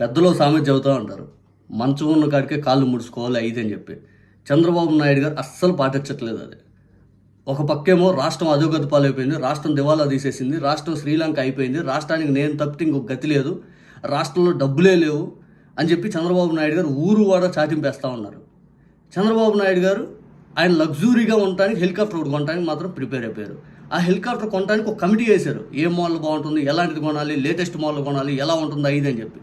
పెద్దలో సామెత చెబుతూ ఉంటారు మంచం ఉన్న కాడికే కాళ్ళు ముడుచుకోవాలి ఐదు అని చెప్పి. చంద్రబాబు నాయుడు గారు అస్సలు పాటించట్లేదు అది. ఒక పక్కేమో రాష్ట్రం అధోగతి పాలైపోయింది రాష్ట్రం దివాలా తీసేసింది రాష్ట్రం శ్రీలంక అయిపోయింది రాష్ట్రానికి నేను తప్పితే ఇంకొక గతి లేదు రాష్ట్రంలో డబ్బులే లేవు అని చెప్పి చంద్రబాబు నాయుడు గారు ఊరు వాడ చాటింపేస్తూ ఉన్నారు. చంద్రబాబు నాయుడు గారు ఆయన లగ్జూరీగా ఉండటానికి హెలికాప్టర్ ఒకటి కొనడానికి మాత్రం ప్రిపేర్ అయిపోయారు. ఆ హెలికాప్టర్ కొనడానికి ఒక కమిటీ వేశారు. ఏ మోడల్ బాగుంటుంది ఎలాంటిది కొనాలి లేటెస్ట్ మోడల్ కొనాలి ఎలా ఉంటుంది ఇది అని చెప్పి.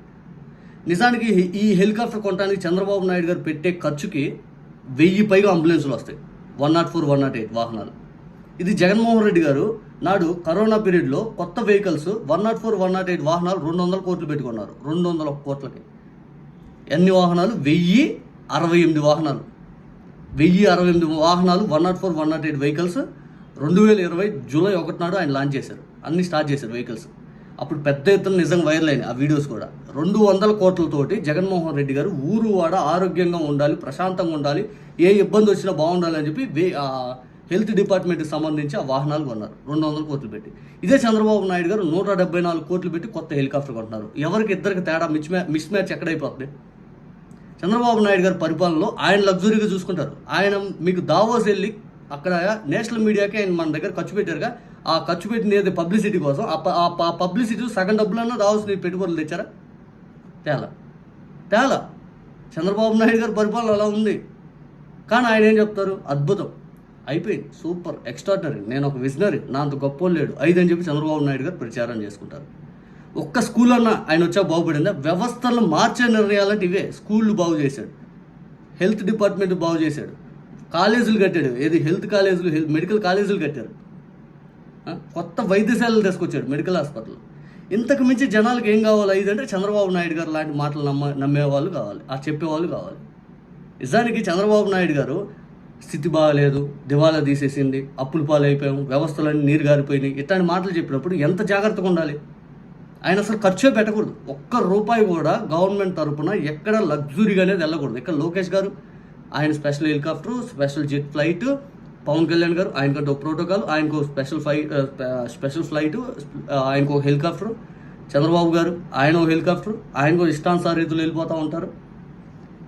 నిజానికి ఈ హెలికాప్టర్ కొనడానికి చంద్రబాబు నాయుడు గారు పెట్టే ఖర్చుకి వెయ్యి పైగా అంబులెన్సులు వస్తాయి. One not four one not eight వాహనాలు. ఇది జగన్మోహన్ రెడ్డి గారు నాడు కరోనా పీరియడ్లో కొత్త vehicles one not four one not eight వాహనాలు రెండు వందల కోట్లు పెట్టుకున్నారు. రెండు వందల కోట్లకి. ఎన్ని వాహనాలు? వెయ్యి అరవై ఎనిమిది వాహనాలు. వెయ్యి అరవై ఎనిమిది వాహనాలు one not four one not eight vehicles రెండు వేల ఇరవై జూలై ఒకటి నాడు ఆయన లాంచ్ చేశారు. అన్ని స్టార్ట్ చేశారు వెహికల్స్. అప్పుడు పెద్ద ఎత్తున నిజంగా వైరల్ అయినాయి ఆ వీడియోస్ కూడా. రెండు వందల కోట్లతోటి జగన్మోహన్ రెడ్డి గారు ఊరు వాడ ఆరోగ్యంగా ఉండాలి ప్రశాంతంగా ఉండాలి ఏ ఇబ్బంది వచ్చినా బాగుండాలి అని చెప్పి వే హెల్త్ డిపార్ట్మెంట్కి సంబంధించి ఆ వాహనాలు కొన్నారు. రెండు వందల కోట్లు పెట్టి. ఇదే చంద్రబాబు నాయుడు గారు నూట డెబ్బై నాలుగు కోట్లు పెట్టి కొత్త హెలికాప్టర్ కొంటున్నారు. ఎవరికి ఇద్దరికి తేడా మిస్ మ్యా మిస్ మ్యాచ్ ఎక్కడైపోతుంది చంద్రబాబు నాయుడు గారి పరిపాలనలో ఆయన లగ్జరీగా చూసుకుంటారు. ఆయన మీకు దావోస్ వెళ్ళి అక్కడ నేషనల్ మీడియాకి ఆయన మన దగ్గర ఖర్చు పెట్టారుగా. ఆ ఖర్చు పెట్టినది పబ్లిసిటీ కోసం. ఆ పబ్లిసిటీ సగం డబ్బులన్నా దావోస్ నీ పెట్టుబడులు తెచ్చారా? తేలా. తేలా. చంద్రబాబు నాయుడు గారి పరిపాలన అలా ఉంది. కానీ ఆయన ఏం చెప్తారు? అద్భుతం. అయిపోయింది. సూపర్. ఎక్స్ట్రాడినరీ నేను ఒక విజనరీ. నా అంత గొప్ప లేడు. ఐదు అని చెప్పి చంద్రబాబు నాయుడు గారు ప్రచారం చేసుకుంటారు. ఒక్క స్కూల్ అన్న ఆయన వచ్చా బాగుపడిందా? వ్యవస్థలను మార్చే నిర్ణయాలంటే ఇవే. స్కూళ్ళు బాగు చేశాడు. హెల్త్ డిపార్ట్మెంట్ బాగు చేశాడు. కాలేజీలు కట్టాడు. ఏది? హెల్త్ కాలేజీలు హెల్త్ మెడికల్ కాలేజీలు కట్టారు. కొత్త వైద్యశాలలు తీసుకొచ్చాడు మెడికల్ హాస్పిటల్. ఇంతకు మించి జనాలకు ఏం కావాలి? ఇదంటే చంద్రబాబు నాయుడు గారు లాంటి మాటలు నమ్మ నమ్మేవాళ్ళు కావాలి. ఆ చెప్పేవాళ్ళు కావాలి. నిజానికి చంద్రబాబు నాయుడు గారు స్థితి బాగాలేదు దివాలా తీసేసింది అప్పులు పాలైపోయాం వ్యవస్థలన్నీ నీరు గారిపోయినాయి. ఇట్లాంటి మాటలు చెప్పినప్పుడు ఎంత జాగ్రత్తగా ఉండాలి? ఆయన అసలు ఖర్చే పెట్టకూడదు. ఒక్క రూపాయి కూడా గవర్నమెంట్ తరపున ఎక్కడ లగ్జరీగా అనేది వెళ్ళకూడదు. ఇక్కడ లోకేష్ గారు ఆయన special helicopter special jet flight Pavan Kalyan garu ఆయనకంటే ప్రోటోకాల్ ఆయనకు స్పెషల్ ఫ్లైట్ స్పెషల్ ఫ్లైట్ ఆయనకు హెలికాప్టర్ చంద్రబాబు గారు ఆయన హెలికాప్టర్ ఆయనకు ఇష్టానుసార రీతిలో వెళ్ళిపోతూ ఉంటారు.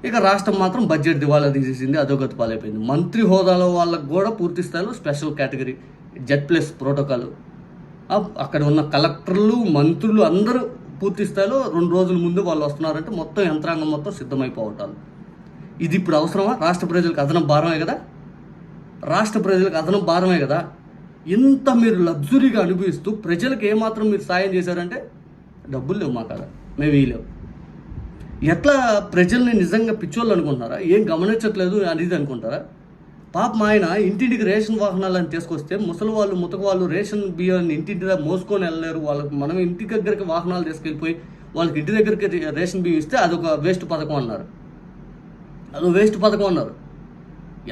ఇక రాష్ట్రం మాత్రం బడ్జెట్ దివాలా తీసేసింది అధోగతి పాలైపోయింది. మంత్రి హోదాలో వాళ్ళకు కూడా పూర్తి స్థాయిలో special category Z plus protocol అక్కడ ఉన్న కలెక్టర్లు మంత్రులు అందరూ పూర్తి స్థాయిలో రెండు రోజుల ముందు వాళ్ళు వస్తున్నారంటే మొత్తం యంత్రాంగం మొత్తం సిద్ధమైపోవటాలు. ఇది ఇప్పుడు అవసరమా? రాష్ట్ర ప్రజలకు అదనం భారమే కదా? రాష్ట్ర ప్రజలకు అదనం భారమే కదా? ఇంత మీరు లగ్జురీగా అనుభవిస్తూ ప్రజలకు ఏమాత్రం మీరు సాయం చేశారంటే డబ్బులు లేవు మా కదా మేము వేయలేవు ఎట్లా ప్రజల్ని నిజంగా పిచ్చోళ్ళు అనుకుంటారా ఏం గమనించట్లేదు అనేది అనుకుంటారా? పాపం ఆయన ఇంటింటికి రేషన్ వాహనాలను తీసుకొస్తే ముసలి వాళ్ళు ముతక వాళ్ళు రేషన్ బియ్యాన్ని ఇంటింటి దగ్గర మోసుకొని వెళ్ళలేరు. వాళ్ళకి మనం ఇంటి దగ్గరికి వాహనాలు తీసుకెళ్ళిపోయి వాళ్ళకి ఇంటి దగ్గరికి రేషన్ బియ్యం ఇస్తే అదొక వేస్ట్ పథకం అన్నారు. అదొక వేస్ట్ పథకం అన్నారు.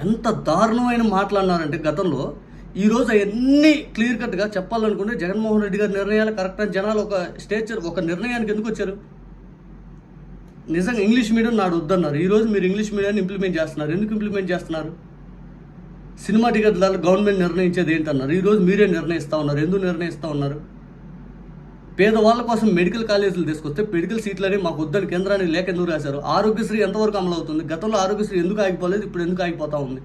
ఎంత దారుణమైన మాటలు అన్నారంటే గతంలో ఈరోజు అవన్నీ క్లియర్ కట్గా చెప్పాలనుకుంటే జగన్మోహన్ రెడ్డి గారి నిర్ణయాలు కరెక్ట్ అని జనాలు ఒక స్టేచర్ ఒక నిర్ణయానికి ఎందుకు వచ్చారు? నిజంగా ఇంగ్లీష్ మీడియం నాడు వద్దన్నారు. ఈరోజు మీరు ఇంగ్లీష్ మీడియాన్ని ఇంప్లిమెంట్ చేస్తున్నారు. ఎందుకు ఇంప్లిమెంట్ చేస్తున్నారు? సినిమా టికెట్లలో గవర్నమెంట్ నిర్ణయించేది ఏంటన్నారు? ఈరోజు మీరే నిర్ణయిస్తూ ఉన్నారు. ఎందుకు నిర్ణయిస్తూ ఉన్నారు? పేదవాళ్ళ కోసం మెడికల్ కాలేజీలు తీసుకొస్తే మెడికల్ సీట్లని మాకు వద్దని కేంద్రాన్ని లేఖ ఎందుకు రాశారు? ఆరోగ్యశ్రీ ఎంతవరకు అమలు అవుతుంది గతంలో ఆరోగ్యశ్రీ ఎందుకు ఆగిపోలేదు ఇప్పుడు ఎందుకు ఆగిపోతా ఉంది?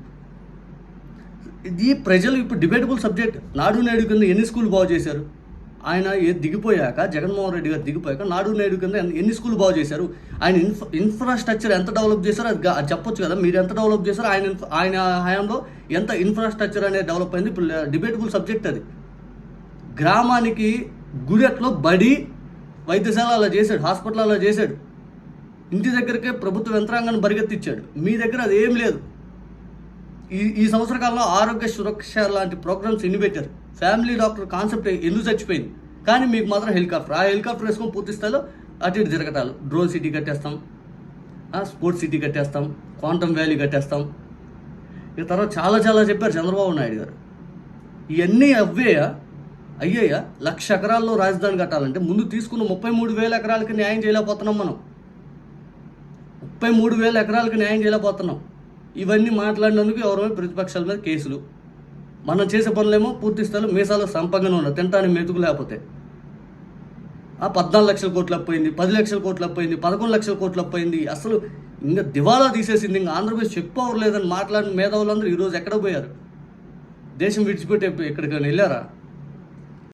ఇది ప్రజలు ఇప్పుడు డిబేటబుల్ సబ్జెక్ట్. నాడు నేడు కింద ఎన్ని స్కూల్ బాగు చేశారు? ఆయన దిగిపోయాక జగన్మోహన్ రెడ్డి గారు దిగిపోయాక నాడు నేడు కింద ఎన్ని- స్కూల్ బాగు చేశారు? ఆయన ఇన్ఫ్రా ఇన్ఫ్రాస్ట్రక్చర్ ఎంత డెవలప్ చేశారో అది అది చెప్పొచ్చు కదా. మీరు ఎంత డెవలప్ చేశారో ఆయన ఆయన హయాంలో ఎంత ఇన్ఫ్రాస్ట్రక్చర్ అనేది డెవలప్ అయింది? ఇప్పుడు డిబేటబుల్ సబ్జెక్ట్ అది. గ్రామానికి గుడెట్లో బడి వైద్యశాల అలా చేశాడు హాస్పిటల్ అలా చేశాడు. ఇంటి దగ్గరకే ప్రభుత్వ యంత్రాంగాన్ని పరిగెత్తిచ్చాడు. మీ దగ్గర అది ఏం లేదు. ఈ ఈ సంవత్సర కాలంలో ఆరోగ్య సురక్ష లాంటి ప్రోగ్రామ్స్ ఎన్ని పెట్టారు? ఫ్యామిలీ డాక్టర్ కాన్సెప్ట్ ఎందుకు చచ్చిపోయింది? కానీ మీకు మాత్రం హెలికాప్టర్ ఆ హెలికాప్టర్ వేసుకొని పూర్తి స్థాయిలో అటు ఇటు తిరగటాలు. డ్రోన్ సిటీ కట్టేస్తాం స్పోర్ట్స్ సిటీ కట్టేస్తాం క్వాంటమ్ వ్యాలీ కట్టేస్తాం. ఇక తర్వాత చాలా చాలా చెప్పారు చంద్రబాబు నాయుడు గారు. ఇవన్నీ అవ్వేయా అయ్యయ్య లక్ష ఎకరాల్లో రాజధాని కట్టాలంటే ముందు తీసుకున్న ముప్పై మూడు వేల ఎకరాలకి న్యాయం చేయలేకపోతున్నాం మనం. ముప్పై మూడు వేల ఎకరాలకి న్యాయం చేయలేకపోతున్నాం. ఇవన్నీ మాట్లాడినందుకు ఎవరైనా ప్రతిపక్షాల మీద కేసులు. మనం చేసే పనులేమో పూర్తి స్థాయిలో మీసాలో సంపంగా ఉన్నారు తింటానికి మెతుకు లేకపోతే. ఆ పద్నాలుగు లక్షల కోట్లు అప్పయింది పది లక్షల కోట్లు అప్పయింది పదకొండు లక్షల కోట్లు అప్పయింది. అసలు ఇంకా దివాలా తీసేసింది ఇంకా ఆంధ్రప్రదేశ్ చెప్పుకోవలేదని మాట్లాడిన మేధావులందరూ ఈరోజు ఎక్కడ పోయారు? దేశం విడిచిపెట్టి ఎక్కడికైనా వెళ్ళారా?